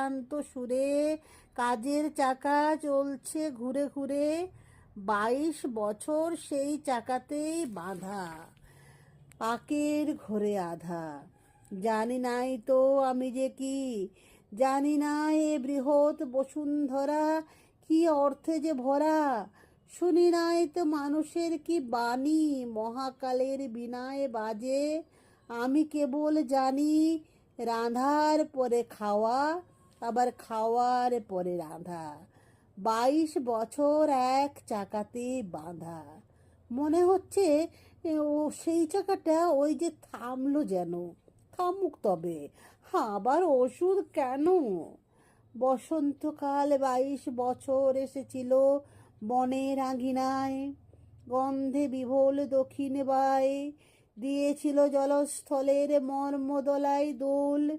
ক্লান্ত সুরে কাজের চাকা চলছে ঘুরে ঘুরে। বাইশ বছর সেই চাকাতেই বাঁধা, পাকের ঘরে আধা। জানি নাই তো আমি যে কি, জানি না এ বৃহৎ বসুন্ধরা কি অর্থে যে ভরা। শুনি নাই তো মানুষের কি বাণী, মহাকালের বিনায় বাজে। আমি কেবল জানি রাঁধার পরে খাওয়া আবার খাওয়ার পরে রাঁধা। বাইশ বছর এক চাকাতে বাঁধা। মনে হচ্ছে ও সেই চাকাটা ওই যে থামলো যেন। থামুক তবে আবার ওষুধ কেন? বসন্তকাল বাইশ বছর এসেছিল বনের আঙিনায়। গন্ধে বিভোল দক্ষিণ বাই দিয়েছিল জলস্থলের মর্মদলায় দোল।